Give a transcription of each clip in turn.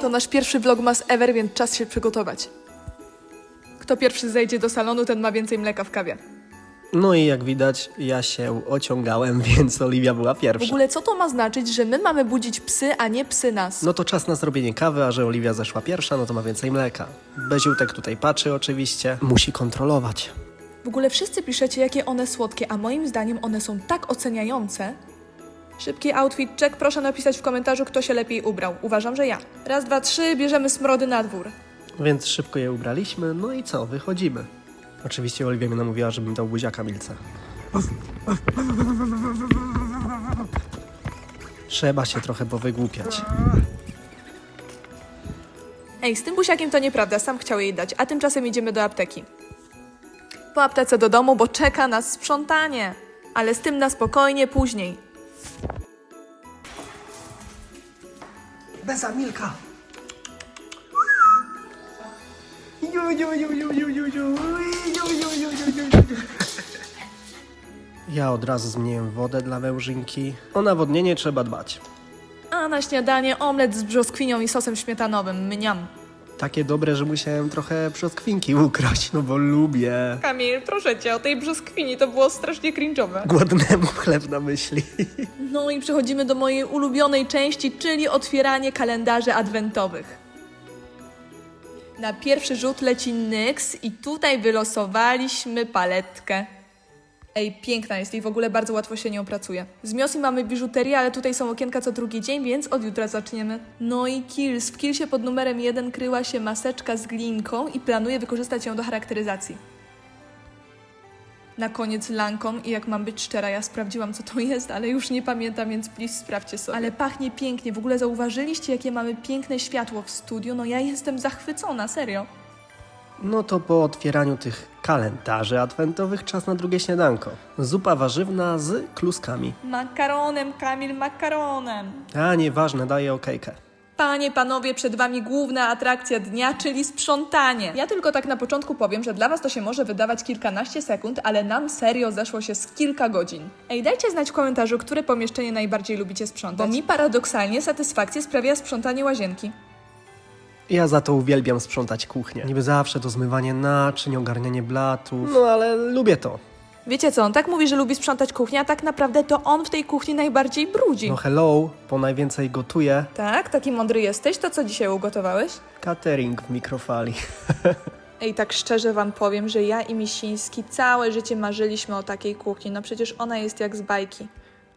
To nasz pierwszy vlogmas ever, więc czas się przygotować. Kto pierwszy zejdzie do salonu, ten ma więcej mleka w kawie. No i jak widać, ja się ociągałem, więc Oliwia była W pierwsza. ogóle co to ma znaczyć, że my mamy budzić psy, a nie psy nas? No to czas na zrobienie kawy, a że Oliwia zeszła pierwsza, no to ma więcej mleka. Beziutek tutaj patrzy oczywiście, musi kontrolować. W ogóle wszyscy piszecie, jakie one słodkie, a moim zdaniem one są tak oceniające. Szybki outfit check, proszę napisać w komentarzu, kto się lepiej ubrał. Uważam, że ja. Raz, dwa, trzy, bierzemy smrody na dwór. Więc szybko je ubraliśmy, no i co, wychodzimy. Oczywiście Oliwia mnie namówiła, żebym dał buziaka Milce. Trzeba się trochę powygłupiać. Ej, z tym busiakiem to nieprawda, sam chciał jej dać, a tymczasem idziemy do apteki. Po aptece do domu, bo czeka nas sprzątanie. Ale z tym na spokojnie później. Beza, Milka! Ja od razu zmieniłem wodę dla wężynki. O nawodnienie trzeba dbać. A na śniadanie omlet z brzoskwinią i sosem śmietanowym. Mniam. Takie dobre, że musiałem trochę brzoskwinki ukraść, no bo lubię. Kamil, proszę cię, o tej brzoskwini to było strasznie cringe'owe. Głodnemu chleb na myśli. No i przechodzimy do mojej ulubionej części, czyli otwieranie kalendarzy adwentowych. Na pierwszy rzut leci Nyx i tutaj wylosowaliśmy paletkę. Ej, piękna jest i w ogóle bardzo łatwo się nią pracuje. Z Miosi mamy biżuterię, ale tutaj są okienka co drugi dzień, więc od jutra zaczniemy. No i Kills. W Killsie pod numerem 1 kryła się maseczka z glinką i planuję wykorzystać ją do charakteryzacji. Na koniec lanką i jak mam być szczera, ja sprawdziłam co to jest, ale już nie pamiętam, więc please sprawdźcie sobie. Ale pachnie pięknie. W ogóle zauważyliście, jakie mamy piękne światło w studiu? No ja jestem zachwycona, serio. No to po otwieraniu tych kalendarzy adwentowych czas na drugie śniadanko. Zupa warzywna z kluskami. Makaronem, Kamil, makaronem. A nieważne, daję okejkę. Panie, panowie, przed wami główna atrakcja dnia, czyli sprzątanie. Ja tylko tak na początku powiem, że dla was to się może wydawać kilkanaście sekund, ale nam serio zeszło się z kilka godzin. Ej, dajcie znać w komentarzu, które pomieszczenie najbardziej lubicie sprzątać. Bo mi paradoksalnie satysfakcję sprawia sprzątanie łazienki. Ja za to uwielbiam sprzątać kuchnię. Niby zawsze to zmywanie naczyń, ogarnianie blatów. No ale lubię to. Wiecie co, on tak mówi, że lubi sprzątać kuchnię, a tak naprawdę to on w tej kuchni najbardziej brudzi. No hello, po najwięcej gotuję. Tak? Taki mądry jesteś? To co dzisiaj ugotowałeś? Catering w mikrofali. Ej, tak szczerze wam powiem, że ja i Misiński całe życie marzyliśmy o takiej kuchni. No przecież ona jest jak z bajki.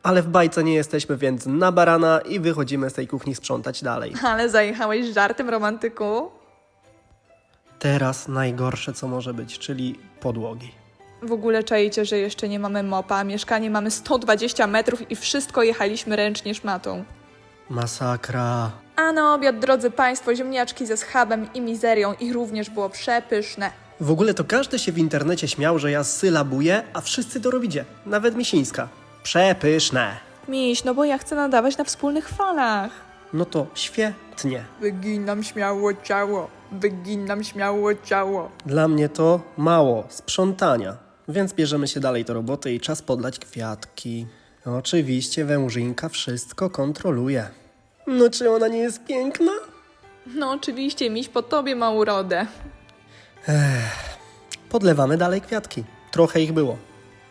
Ale w bajce nie jesteśmy, więc na barana i wychodzimy z tej kuchni sprzątać dalej. Ale zajechałeś żartem, romantyku? Teraz najgorsze co może być, czyli podłogi. W ogóle czaicie, że jeszcze nie mamy mopa, mieszkanie mamy 120 metrów i wszystko jechaliśmy ręcznie szmatą. Masakra. A na obiad, drodzy Państwo, ziemniaczki ze schabem i mizerią i również było przepyszne. W ogóle to każdy się w internecie śmiał, że ja sylabuję, a wszyscy to robicie. Nawet Misińska. Przepyszne. Miś, no bo ja chcę nadawać na wspólnych falach. No to świetnie. Wyginam śmiało ciało, wyginam śmiało ciało. Dla mnie to mało sprzątania. Więc bierzemy się dalej do roboty i czas podlać kwiatki. Oczywiście wężynka wszystko kontroluje. No czy ona nie jest piękna? No oczywiście, miś po tobie ma urodę. Podlewamy dalej kwiatki. Trochę ich było.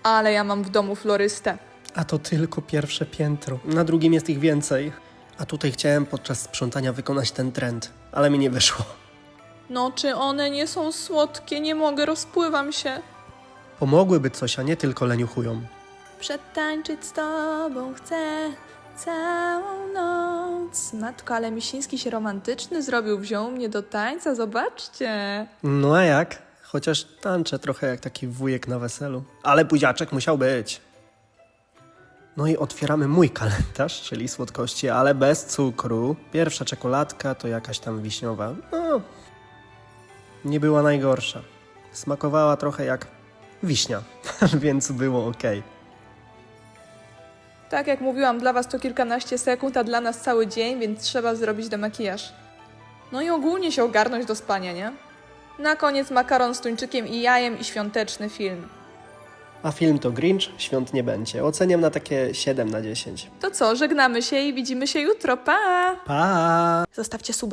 Ale ja mam w domu florystę. A to tylko pierwsze piętro. Na drugim jest ich więcej. A tutaj chciałem podczas sprzątania wykonać ten trend, ale mi nie wyszło. No, czy one nie są słodkie? Nie mogę, rozpływam się. Pomogłyby coś, a nie tylko leniuchują. Przetańczyć z tobą chcę całą noc. Matko, ale Misiński się romantyczny zrobił, wziął mnie do tańca, zobaczcie. No a jak? Chociaż tańczę trochę jak taki wujek na weselu. Ale buziaczek musiał być. No i otwieramy mój kalendarz, czyli słodkości, ale bez cukru. Pierwsza czekoladka to jakaś tam wiśniowa. No, nie była najgorsza. Smakowała trochę jak wiśnia, więc było ok. Tak jak mówiłam, dla was to kilkanaście sekund, a dla nas cały dzień, więc trzeba zrobić demakijaż. No i ogólnie się ogarnąć do spania, nie? Na koniec makaron z tuńczykiem i jajem i świąteczny film. A film to Grinch, świąt nie będzie. Oceniam na takie 7 na 10. To co, żegnamy się i widzimy się jutro. Pa! Pa! Zostawcie suba.